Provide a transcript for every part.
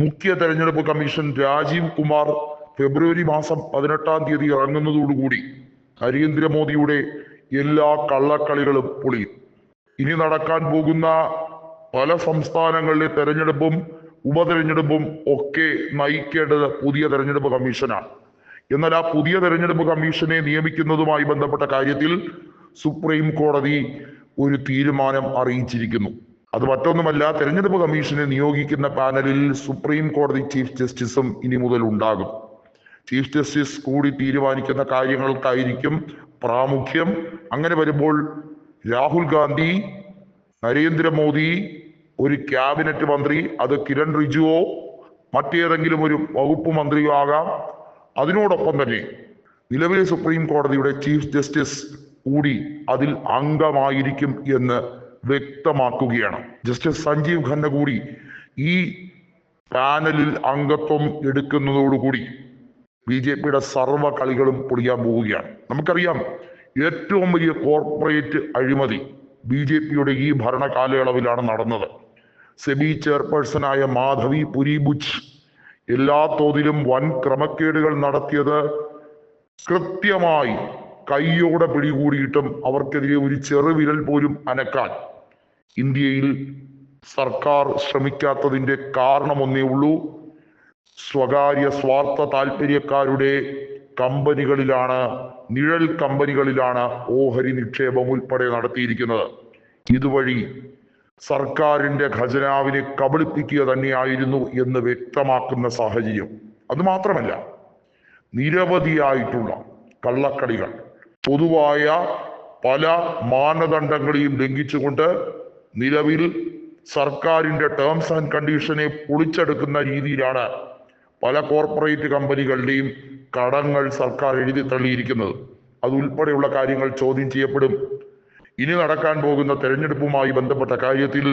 മുഖ്യ തെരഞ്ഞെടുപ്പ് കമ്മീഷൻ രാജീവ് കുമാർ ഫെബ്രുവരി മാസം പതിനെട്ടാം തീയതി ഇറങ്ങുന്നതോടുകൂടി നരേന്ദ്രമോദിയുടെ എല്ലാ കള്ളക്കളികളും പൊളിയും ഇനി നടക്കാൻ പോകുന്ന പല സംസ്ഥാനങ്ങളിലെ തെരഞ്ഞെടുപ്പും ഉപതെരഞ്ഞെടുപ്പും ഒക്കെ നയിക്കേണ്ടത് പുതിയ തെരഞ്ഞെടുപ്പ് കമ്മീഷനാണ്. എന്നാൽ ആ പുതിയ തെരഞ്ഞെടുപ്പ് കമ്മീഷനെ നിയമിക്കുന്നതുമായി ബന്ധപ്പെട്ട കാര്യത്തിൽ സുപ്രീം കോടതി ഒരു തീരുമാനം അറിയിച്ചിരിക്കുന്നു. അത് മറ്റൊന്നുമല്ല തെരഞ്ഞെടുപ്പ് കമ്മീഷനെ നിയോഗിക്കുന്ന പാനലിൽ സുപ്രീം കോടതി ചീഫ് ജസ്റ്റിസും ഇനി മുതൽ ഉണ്ടാകും. ചീഫ് ജസ്റ്റിസ് കൂടി തീരുമാനിക്കുന്ന കാര്യങ്ങൾക്കായിരിക്കും പ്രാമുഖ്യം. അങ്ങനെ വരുമ്പോൾ രാഹുൽ ഗാന്ധി നരേന്ദ്രമോദി ഒരു ക്യാബിനറ്റ് മന്ത്രി അത് കിരൺ റിജുവോ മറ്റേതെങ്കിലും ഒരു വകുപ്പ് മന്ത്രിയോ ആകാം. അതിനോടൊപ്പം തന്നെ നിലവിലെ സുപ്രീം കോടതിയുടെ ചീഫ് ജസ്റ്റിസ് കൂടി അതിൽ അംഗമായിരിക്കും എന്ന് വ്യക്തമാക്കുകയാണ്. ജസ്റ്റിസ് സഞ്ജീവ് ഖന്ന കൂടി ഈ പാനലിൽ അംഗത്വം എടുക്കുന്നതോടുകൂടി ബി ജെ പിയുടെ സർവ കളികളും പൊളിയാൻ പോവുകയാണ്. നമുക്കറിയാം ഏറ്റവും വലിയ കോർപ്പറേറ്റ് അഴിമതി ബി ജെ പിയുടെ ഈ ഭരണകാലയളവിലാണ് നടന്നത്. സെബി ചെയർപേഴ്സണായ മാധവി പുരിബുച്ച് എല്ലാ തോതിലും വൻ ക്രമക്കേടുകൾ നടത്തിയത് കൃത്യമായി കൈയോടെ പിടികൂടിയിട്ടും അവർക്കെതിരെ ഒരു ചെറുവിരൽ പോലും അനക്കാൻ ഇന്ത്യയിൽ സർക്കാർ ശ്രമിക്കാത്തതിന്റെ കാരണമൊന്നേ ഉള്ളൂ. സ്വകാര്യ സ്വാർത്ഥ താല്പര്യക്കാരുടെ കമ്പനികളിലാണ് നിഴൽ കമ്പനികളിലാണ് ഓഹരി നിക്ഷേപം ഉൾപ്പെടെ നടത്തിയിരിക്കുന്നത്. ഇതുവഴി സർക്കാരിന്റെ ഖജനാവിനെ കബളിപ്പിക്കുക തന്നെയായിരുന്നു എന്ന് വ്യക്തമാക്കുന്ന സാഹചര്യം. അതുമാത്രമല്ല നിരവധിയായിട്ടുള്ള കള്ളക്കളികൾ പൊതുവായ പല മാനദണ്ഡങ്ങളെയും ലംഘിച്ചുകൊണ്ട് നിലവിൽ സർക്കാരിന്റെ ടേംസ് ആൻഡ് കണ്ടീഷനെ പൊളിച്ചെടുക്കുന്ന രീതിയിലാണ് പല കോർപ്പറേറ്റ് കമ്പനികളുടെയും കടങ്ങൾ സർക്കാർ എഴുതി തള്ളിയിരിക്കുന്നത്. അതുൾപ്പെടെയുള്ള കാര്യങ്ങൾ ചോദ്യം ചെയ്യപ്പെടും. ഇനി നടക്കാൻ പോകുന്ന തെരഞ്ഞെടുപ്പുമായി ബന്ധപ്പെട്ട കാര്യത്തിൽ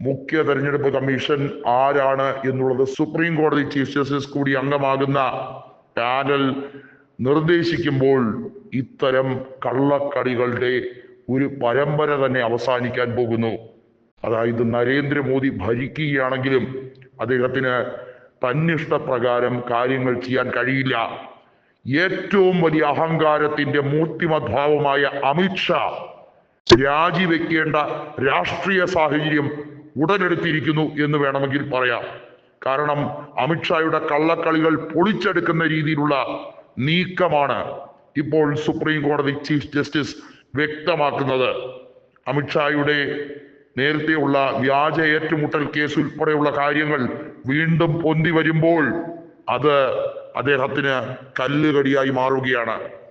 മുഖ്യ തെരഞ്ഞെടുപ്പ് കമ്മീഷൻ ആരാണ് എന്നുള്ളത് സുപ്രീം കോടതി ചീഫ് ജസ്റ്റിസ് കൂടി അംഗമാകുന്ന പാനൽ നിർദ്ദേശിക്കുമ്പോൾ ഇത്തരം കള്ളക്കളികളുടെ ഒരു പരമ്പര തന്നെ അവസാനിക്കാൻ പോകുന്നു. അതായത് നരേന്ദ്രമോദി ഭരിക്കുകയാണെങ്കിലും അദ്ദേഹത്തിന് തന്നിഷ്ടപ്രകാരം കാര്യങ്ങൾ ചെയ്യാൻ കഴിയില്ല. ഏറ്റവും വലിയ അഹങ്കാരത്തിന്റെ മൂർത്തിമദ്ഭാവമായ അമിത്ഷാ രാജിവെക്കേണ്ട രാഷ്ട്രീയ സാഹചര്യം ഉടലെടുത്തിരിക്കുന്നു എന്ന് വേണമെങ്കിൽ പറയാം. കാരണം അമിത്ഷായുടെ കള്ളക്കളികൾ പൊളിച്ചെടുക്കുന്ന രീതിയിലുള്ള നീക്കമാണ് ഇപ്പോൾ സുപ്രീം കോടതി ചീഫ് ജസ്റ്റിസ് വ്യക്തമാക്കുന്നത്. അമിത്ഷായുടെ നേരത്തെയുള്ള വ്യാജ ഏറ്റുമുട്ടൽ കേസ് ഉൾപ്പെടെയുള്ള കാര്യങ്ങൾ വീണ്ടും പൊന്തി വരുമ്പോൾ അത് അദ്ദേഹത്തിന് കല്ലുകടിയായി മാറുകയാണ്.